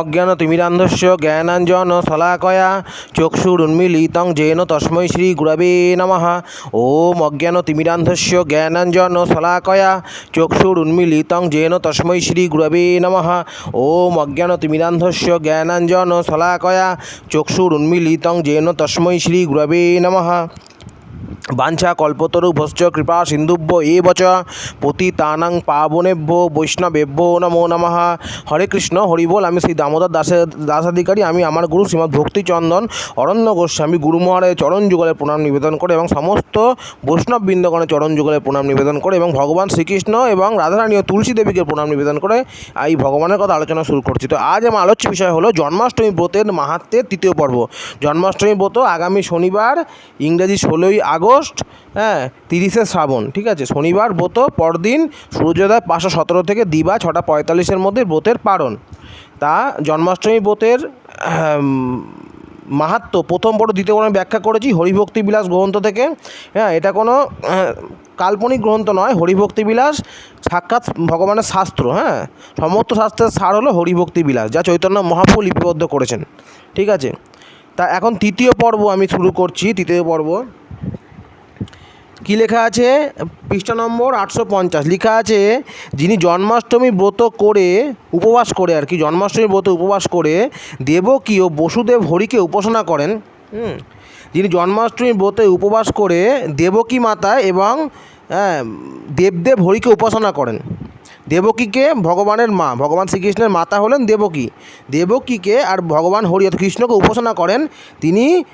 অজ্ঞান তিমিরান্ধস্য জ্ঞানাঞ্জন শলাকয়া চক্ষুর চক্ষুরুন্মিলিতং জেন তস্মৈ শ্রী গুরবে নমঃ। ওম অজ্ঞান তিমিরান্ধস্য জ্ঞানাঞ্জন শলাকয়া চক্ষুর চক্ষুরুন্মিলিতং জেন তস্মৈ শ্রী গুরবে নমঃ। ওম অজ্ঞান তিমিরান্ধস্য জ্ঞানাঞ্জন শলাকয়া চক্ষুর চক্ষুরুন্মিলিতং জেন তস্মৈ শ্রী গুরবে নমঃ। বাঞ্ছা কল্পতরু ভস্য কৃপা সিন্ধুভ্য এ বচ পতিতানাং পাবনেভ্য বৈষ্ণবেভ্য নমো নমঃ। হরে কৃষ্ণ, হরি বল, আমি শ্রী দামোদর দাসের দাসাধিকারী, আমি আমার গুরু শ্রীমৎ ভক্তিচন্দন অরণ্য গোস্বামী গুরু মহারাজের চরণ যুগলে প্রণাম নিবেদন করে এবং সমস্ত বৈষ্ণব বৃন্দগণের চরণ যুগলে প্রণাম নিবেদন করে এবং ভগবান শ্রীকৃষ্ণ এবং রাধারানী ও তুলসী দেবীকে প্রণাম নিবেদন করে এই ভগবানের কথা আলোচনা শুরু করছি। তো আজ আমার আলোচ্য বিষয় হলো জন্মাষ্টমী ব্রতের মাহাত্মের তৃতীয় পর্ব। জন্মাষ্টমী ব্রত আগামী শনিবার ইংরেজি ষোলোই আগস্ট হ্যাঁ তিরিশে শ্রাবণ, ঠিক আছে? শনিবার ব্রত, পরদিন সূর্যোদয় পাঁচশো সতেরো থেকে দিবা, ছটা পঁয়তাল্লিশের মধ্যে ব্রতের পারণ তা জন্মাষ্টমী ব্রতের মাহাত্ম, প্রথম পর্ব, দ্বিতীয় আমি ব্যাখ্যা করেছি, হরিভক্তি বিলাস গ্রন্থ থেকে। হ্যাঁ এটা কোনো কাল্পনিক গ্রন্থ নয়, হরিভক্তি বিলাস, সাক্ষাৎ ভগবানের শাস্ত্র হ্যাঁ? সমস্ত শাস্ত্রের সার হলো হরিভক্তি বিলাস, যা চৈতন্য মহাপ্রভু লিপিবদ্ধ করেছেন, ঠিক আছে? তা এখন তৃতীয় পর্ব আমি শুরু করছি, তৃতীয় পর্ব। কি লেখা আছে? পৃষ্ঠা নম্বর আটশো পঞ্চাশ। লেখা আছে যিনি জন্মাষ্টমী ব্রত করে উপবাস করে আর কি জন্মাষ্টমী ব্রত উপবাস করে দেবকী ও বসুদেব হরিকে উপাসনা করেন। হুম। যিনি জন্মাষ্টমী ব্রতে উপবাস করে দেবকী মাতা এবং হ্যাঁ, দেবদেব হরিকে উপাসনা করেন। দেবকীকে ভগবানের মা ভগবান শ্রীকৃষ্ণের মাতা হলেন দেবকী। দেবকীকে আর ভগবান হরি কৃষ্ণকে উপাসনা করেন। তিনি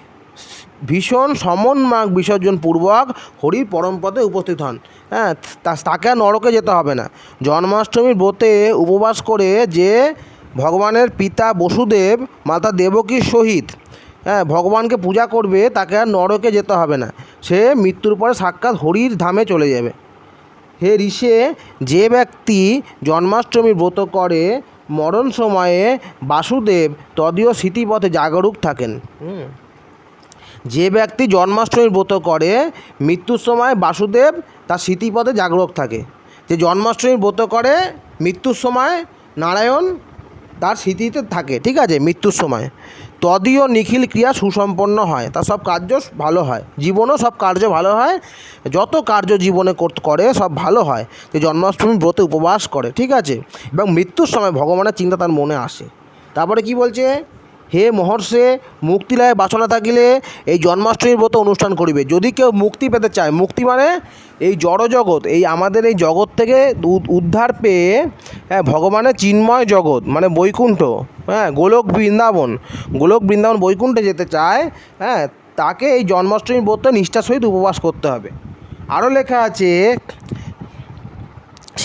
ভীষণ সমন মাগ বিসর্জন পূর্বক হরির পরমপদে উপস্থিত হন। হ্যাঁ তাকে নরকে যেতে হবে না। জন্মাষ্টমীর ব্রতে উপবাস করে যে ভগবানের পিতা বসুদেব, মাতা দেবকীর সহিত হ্যাঁ ভগবানকে পূজা করবে, তাকে আর নরকে যেতে হবে না। সে মৃত্যুর পরে সাক্ষাৎ হরির ধামে চলে যাবে। হে ঋষে, যে ব্যক্তি জন্মাষ্টমী ব্রত করে, মরণ সময়ে বাসুদেব তদীয় স্মৃতিপথে জাগরুক থাকেন। যে ব্যক্তি জন্মাষ্টমীর ব্রত করে, মৃত্যুর সময় বাসুদেব তার স্মৃতিপদে জাগ্রত থাকে। যে জন্মাষ্টমীর ব্রত করে, মৃত্যুর সময় নারায়ণ তার স্মৃতিতে থাকে, ঠিক আছে? মৃত্যুর সময়। তদীয় নিখিল ক্রিয়া সুসম্পন্ন হয় তার সব কার্য ভালো হয়। জীবনও সব কার্য ভালো হয়, যত কার্য জীবনে করে সব ভালো হয়, যে জন্মাষ্টমী ব্রতে উপবাস করে, ঠিক আছে? এবং মৃত্যুর সময় ভগবানের চিন্তা তার মনে আসে। তারপরে কি বলছে? হে মহর্ষে মুক্তি মুক্তিলায় বাসনা থাকিলে এই জন্মাষ্টমীর ব্রত অনুষ্ঠান করিবে। যদি কেউ মুক্তি পেতে চায়, মুক্তি মানে এই জড়জগৎ, এই আমাদের এই জগৎ থেকে উদ্ধার পেয়ে হ্যাঁ ভগবানের চিন্ময় জগৎ মানে বৈকুণ্ঠ হ্যাঁ গোলক বৃন্দাবন গোলক বৃন্দাবন বৈকুণ্ঠে যেতে চায় হ্যাঁ তাকে এই জন্মাষ্টমীর ব্রত নিষ্ঠার সহিত উপবাস করতে হবে। আরও লেখা আছে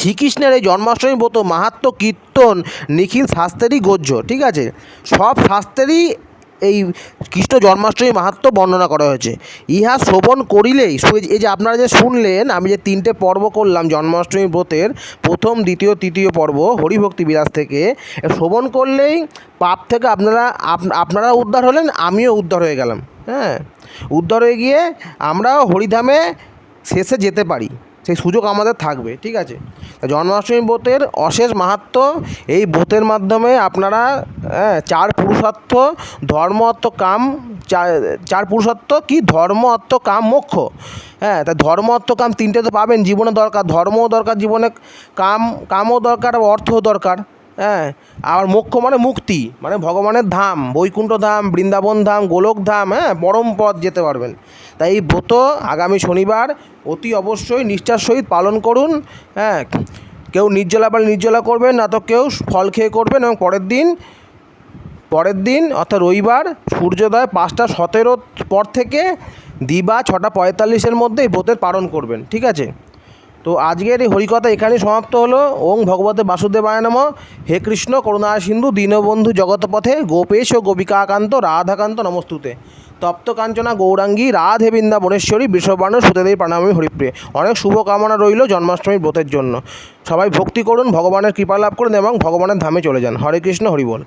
শ্রীকৃষ্ণের এই জন্মাষ্টমী ব্রত মাহাত্ম কীর্তন নিখিল শাস্ত্রেরই গোজ্য ঠিক আছে? সব শাস্ত্রেরই এই কৃষ্ণ জন্মাষ্টমী মাহাত্ম বর্ণনা করা হয়েছে। ইহা শ্রবণ করিলেই এই যে আপনারা যে শুনলেন, আমি যে তিনটে পর্ব করলাম জন্মাষ্টমী ব্রতের, প্রথম, দ্বিতীয়, তৃতীয় পর্ব, হরিভক্তি বিলাস থেকে শ্রবণ করলেই পাপ থেকে আপনারা, আপ- আপনারা উদ্ধার হলেন, আমিও উদ্ধার হয়ে গেলাম হ্যাঁ? উদ্ধার হয়ে গিয়ে আমরাও হরিধামে শেষে যেতে পারি। সেই সুযোগ আমাদের থাকবে ঠিক আছে? জন্মাষ্টমী ব্রতের অশেষ মাহাত্ম এই ব্রতের মাধ্যমে আপনারা হ্যাঁ, চার পুরুষার্থ ধর্ম অর্থ কাম চার পুরুষার্থ কি? ধর্ম অর্থ কাম মোক্ষ। হ্যাঁ তা ধর্ম অর্থ কাম তিনটে তো পাবেন জীবনে দরকার ধর্মও দরকার জীবনে কাম কামও দরকার অর্থও দরকার। হ্যাঁ আর মোক্ষ মানে মুক্তি মানে ভগবানের ধাম, বৈকুণ্ঠ ধাম, বৃন্দাবন ধাম, গোলক ধাম হ্যাঁ পরম পথ যেতে পারবেন। তাই এই ব্রত আগামী শনিবার অতি অবশ্যই নিষ্ঠার সহিত পালন করুন হ্যাঁ কেউ নির্জলা পালে নির্জলা করবেন, না তো কেউ ফল খেয়ে করবেন এবং পরের দিন পরের দিন, অর্থাৎ রবিবার, সূর্যোদয় পাঁচটা সতেরো পর থেকে দিবা ছটা পঁয়তাল্লিশের মধ্যে এই ব্রতের পালন করবেন, ঠিক আছে? তো আজকের এই হরিকথা এখানেই সমাপ্ত হলো। ওং ভগবতে বাসুদেবায় নম। হে কৃষ্ণ করুণা সিন্ধু, দীনবন্ধু জগৎপথে গোপেশ ও গোপিকাকান্ত রাধাকান্ত নমস্তুতে। তপ্ত কাঞ্চনা, গৌরাঙ্গী, রাধে বৃন্দাবনেশ্বরী বৃষবাণু সুতেদেবী প্রণামী, হরিপ্রিয়। অনেক শুভকামনা রইল জন্মাষ্টমীর ব্রতের জন্য। সবাই ভক্তি করুন, ভগবানের কৃপা লাভ করুন এবং ভগবানের ধামে চলে যান। হরে কৃষ্ণ, হরি বল।